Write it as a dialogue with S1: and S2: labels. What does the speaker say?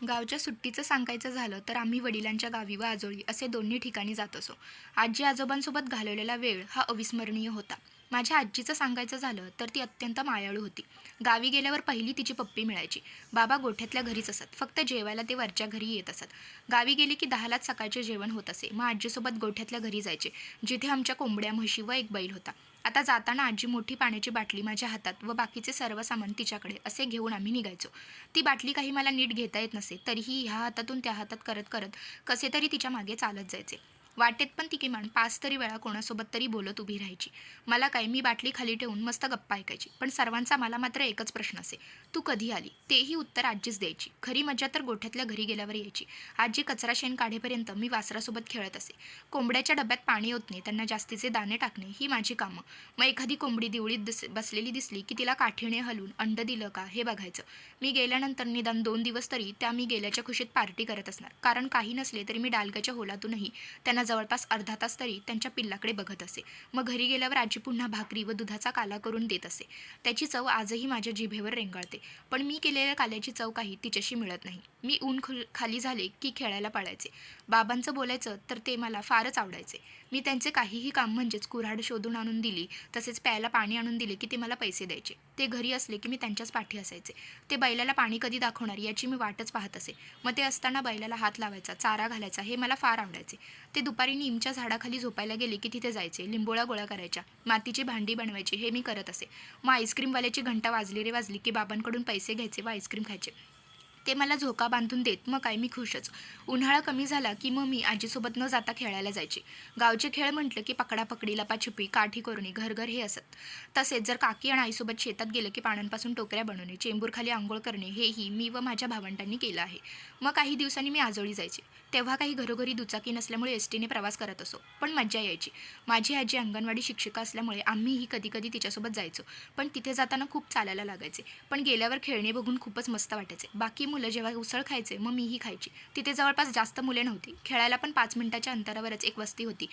S1: गावच्या सुट्टीचं सांगायचं झालं तर आम्ही वडिलांच्या गावी व आजोळी असे दोन्ही ठिकाणी जात असो. आजी आजोबांसोबत घालवलेला वेळ हा अविस्मरणीय होता. माझ्या आजीचं सांगायचं झालं तर ती अत्यंत मायाळू होती. गावी गेल्यावर पहिली तिची पप्पी मिळायची. बाबा गोठ्यातल्या घरीच असत. फक्त जेवायला ते वरच्या घरी येत असत. गावी गेले की दहालाच सकाळचे जेवण होत असे. मग आजीसोबत गोठ्यातल्या घरी जायचे जिथे आमच्या कोंबड्या म्हशी व एक बैल होता. आता जाताना आजी मोठी पाण्याची बाटली माझ्या हातात व बाकीचे सर्व सामान तिच्याकडे असे घेऊन आम्ही निघायचो. ती बाटली काही मला नीट घेता येत नसे तरीही ह्या हातातून त्या हातात करत करत कसे तरी तिच्यामागे चालत जायचे. वाटेत पण ती किमान पाच तरी वेळा कोणासोबत तरी बोलत उभी राहायची. मला काय मी बाटली खाली ठेवून मस्त गप्पा ऐकायची. पण सर्वांचा मला मात्र एकच प्रश्न असे. तू कधी आली? तेही उत्तर आजीच द्यायची. खरी मजा तर गोठ्यातल्या घरी गेल्यावर यायची. आजी कचरा शेण काढेपर्यंत मी वासरासोबत खेळत असे. कोंबड्याच्या डब्यात पाणी ओतणे त्यांना जास्तीचे दाणे टाकणे ही माझी कामं. मग एखादी कोंबडी दिवळीत दिस बसलेली दिसली की तिला काठीने हलून अंड दिलं का हे बघायचं. मी गेल्यानंतर निदान दोन दिवस तरी त्या मी गेल्याच्या खुशीत पार्टी करत असणार. कारण काही नसले तरी मी डालग्याच्या होलातूनही त्यांना जवळपास अर्धा तास तरी त्यांच्या पिल्लाकडे बघत असे. मग घरी गेल्यावर आजी पुन्हा भाकरी व दुधाचा काला करून देत असे. त्याची चव आजही माझ्या जिभेवर रेंगाळते. पण मी केलेल्या काल्याची चव काही तिच्याशी मिळत नाही. मी ऊन खुल खाली झाले की खेळायला पाळायचे. बाबांचं बोलायचं तर ते मला फारच आवडायचे. मी त्यांचे काहीही काम म्हणजेच कुऱ्हाड शोधून आणून दिली तसेच प्यायला पाणी आणून दिले की ते मला पैसे द्यायचे. ते घरी असले की मी त्यांच्याच पाठी असायचे. ते बैलाला पाणी कधी दाखवणार याची मी वाटच पाहत असे. मग ते असताना बैलाला हात लावायचा चारा घालायचा हे मला फार आवडायचे. ते दुपारी नीमच्या झाडाखाली झोपायला गेले की तिथे जायचे लिंबोळा गोळा करायच्या मातीची भांडी बनवायची हे मी करत असे. मग आईस्क्रीमवाल्याची घंटा वाजली रे वाजली की बाबांकडून पैसे घ्यायचे व आईस्क्रीम खायचे. ते मला झोका बांधून देत. मग काय? मी खुशच. उन्हाळा कमी झाला की मग मी आजीसोबत न जाता खेळायला जायचे. गावचे खेळ म्हटलं की पकडापकडी लपाछुपी काठी करुणी घरघर हे असत. तसेच जर काकी आणि आईसोबत शेतात गेलं की पानांपासून टोकऱ्या बनवणे चेंबूरखाली आंघोळ करणे हेही मी व माझ्या भावंडांनी केलं आहे. मग काही दिवसांनी मी आजोळी जायचे. तेव्हा काही घरोघरी दुचाकी नसल्यामुळे एस टीने प्रवास करत असो. पण मज्जा यायची. माझी आजी अंगणवाडी शिक्षिका असल्यामुळे आम्हीही कधी कधी तिच्यासोबत जायचो. पण तिथे जाताना खूप चालायला लागायचे. पण गेल्यावर खेळणे बघून खूपच मस्त वाटायचे. बाकी मुलं जेव्हा उसळ खायचे मग मीही खायची. तिथे जवळपास जास्त मुले नव्हती. खेळायला पण पाच मिनिटाच्या अंतरावरच एक वस्ती होती.